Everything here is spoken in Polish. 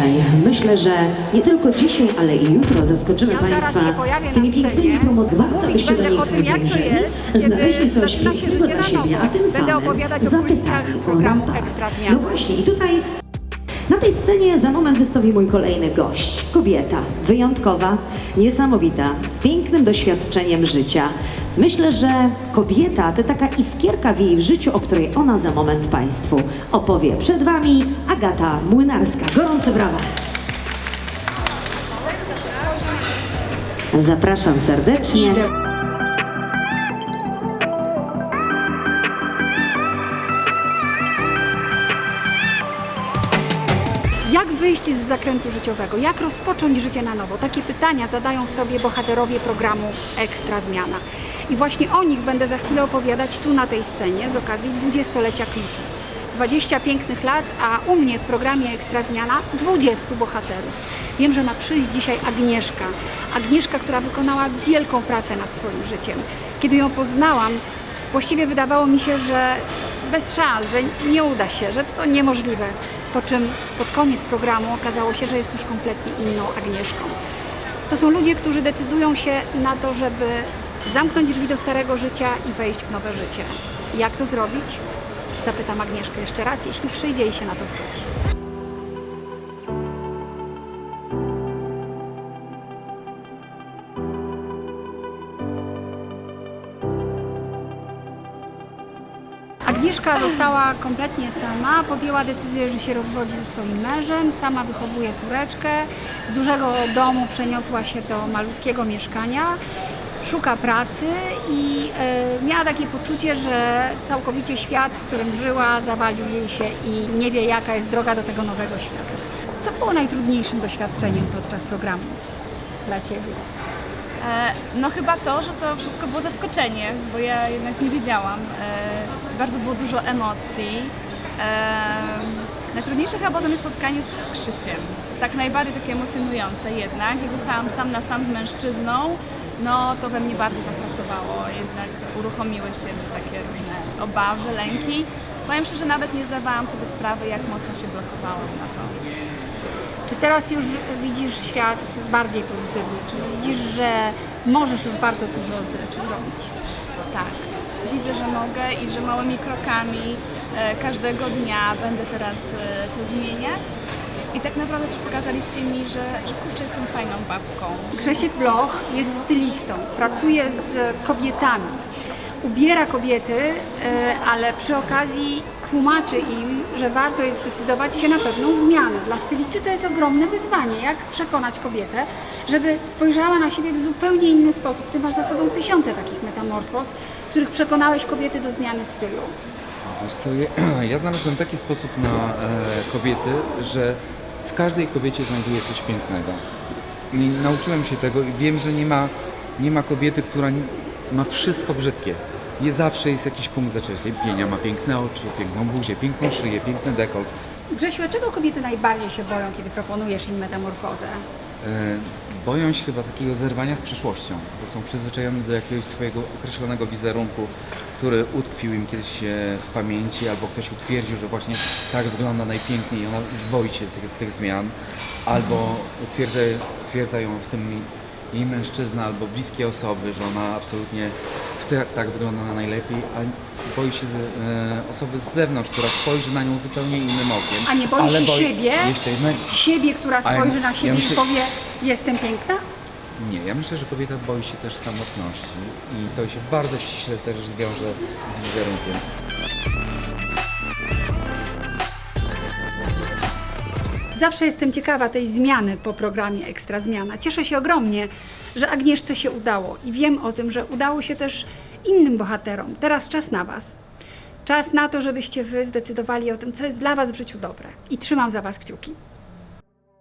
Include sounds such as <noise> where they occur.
dzisiaj. Myślę, że nie tylko dzisiaj, ale i jutro zaskoczymy Ja Państwa tymi pięknymi promocjami. Warto, byście do nich tym, jest, znaleźli coś pięknego dla siebie, a tym Będę samym opowiadać o zapytali o programu lata. Ekstra Zmiana. No właśnie i tutaj na tej scenie za moment wystąpi mój kolejny gość. Kobieta, wyjątkowa, niesamowita, z pięknym doświadczeniem życia. Myślę, że kobieta to taka iskierka w jej życiu, o której ona za moment Państwu opowie. Przed Wami Agata Młynarska. Gorące brawa. Zapraszam serdecznie. Jak wyjść z zakrętu życiowego? Jak rozpocząć życie na nowo? Takie pytania zadają sobie bohaterowie programu Ekstra Zmiana. I właśnie o nich będę za chwilę opowiadać tu na tej scenie z okazji 20-lecia klifu. 20 pięknych lat, a u mnie w programie Ekstra Zmiana 20 bohaterów. Wiem, że ma przyjść dzisiaj Agnieszka. Agnieszka, która wykonała wielką pracę nad swoim życiem. Kiedy ją poznałam, właściwie wydawało mi się, że bez szans, że nie uda się, że to niemożliwe. Po czym pod koniec programu okazało się, że jest już kompletnie inną Agnieszką. To są ludzie, którzy decydują się na to, żeby zamknąć drzwi do starego życia i wejść w nowe życie. Jak to zrobić? Zapytam Agnieszkę jeszcze raz, jeśli przyjdzie i się na to zgodzi. Agnieszka została kompletnie sama, podjęła decyzję, że się rozwodzi ze swoim mężem, sama wychowuje córeczkę, z dużego domu przeniosła się do malutkiego mieszkania, szuka pracy i e, miała takie poczucie, że całkowicie świat, w którym żyła, zawalił jej się i nie wie jaka jest droga do tego nowego świata. Co było najtrudniejszym doświadczeniem podczas programu dla Ciebie? E, No chyba to, że to wszystko było zaskoczenie, bo ja jednak nie wiedziałam. E, Bardzo było dużo emocji. E, Najtrudniejsze chyba było spotkanie z Krzysiem. Tak najbardziej takie emocjonujące jednak. Jak zostałam sam na sam z mężczyzną, no to we mnie bardzo zapracowało. Jednak uruchomiły się takie różne obawy, lęki. Powiem szczerze, nawet nie zdawałam sobie sprawy, jak mocno się blokowałam na to. Czy teraz już widzisz świat bardziej pozytywnie? Czy widzisz, że możesz już bardzo dużo rzeczy zrobić? Tak, widzę, że mogę i że małymi krokami e, każdego dnia będę teraz e, to zmieniać. I tak naprawdę też pokazaliście mi, że, że kurczę, jestem fajną babką. Grzesiek Bloch jest stylistą, pracuje z kobietami. Ubiera kobiety, e, ale przy okazji tłumaczy im, że warto jest zdecydować się na pewną zmianę. Dla stylisty to jest ogromne wyzwanie, jak przekonać kobietę, żeby spojrzała na siebie w zupełnie inny sposób. Ty masz za sobą tysiące takich metamorfoz, w których przekonałeś kobiety do zmiany stylu. Wiesz co, ja, <clears throat> ja znalazłem taki sposób na e, kobiety, że w każdej kobiecie znajduję coś pięknego. I nauczyłem się tego i wiem, że nie ma, nie ma kobiety, która ma wszystko brzydkie. Nie zawsze jest jakiś punkt zaczepienia. Ma piękne oczy, piękną buzię, piękną szyję, piękny dekolt. Grzesiu, a czego kobiety najbardziej się boją, kiedy proponujesz im metamorfozę? E, boją się chyba takiego zerwania z przyszłością, bo są przyzwyczajone do jakiegoś swojego określonego wizerunku, który utkwił im kiedyś e, w pamięci, albo ktoś utwierdził, że właśnie tak wygląda najpiękniej i ona już boi się tych, tych zmian, albo utwierdza, utwierdza ją w tym jej mężczyzna albo bliskie osoby, że ona absolutnie te, tak wygląda na najlepiej, a boi się e, osoby z zewnątrz, która spojrzy na nią zupełnie innym okiem. A nie boi ale się boi- siebie? Jeszcze Siebie, która A ja- spojrzy na ja siebie myślę- i powie, jestem piękna? Nie, ja myślę, że kobieta boi się też samotności i to się bardzo ściśle też zwiąże z wizerunkiem. Zawsze jestem ciekawa tej zmiany po programie Ekstra Zmiana. Cieszę się ogromnie, że Agnieszce się udało i wiem o tym, że udało się też innym bohaterom. Teraz czas na Was. Czas na to, żebyście Wy zdecydowali o tym, co jest dla Was w życiu dobre. I trzymam za Was kciuki.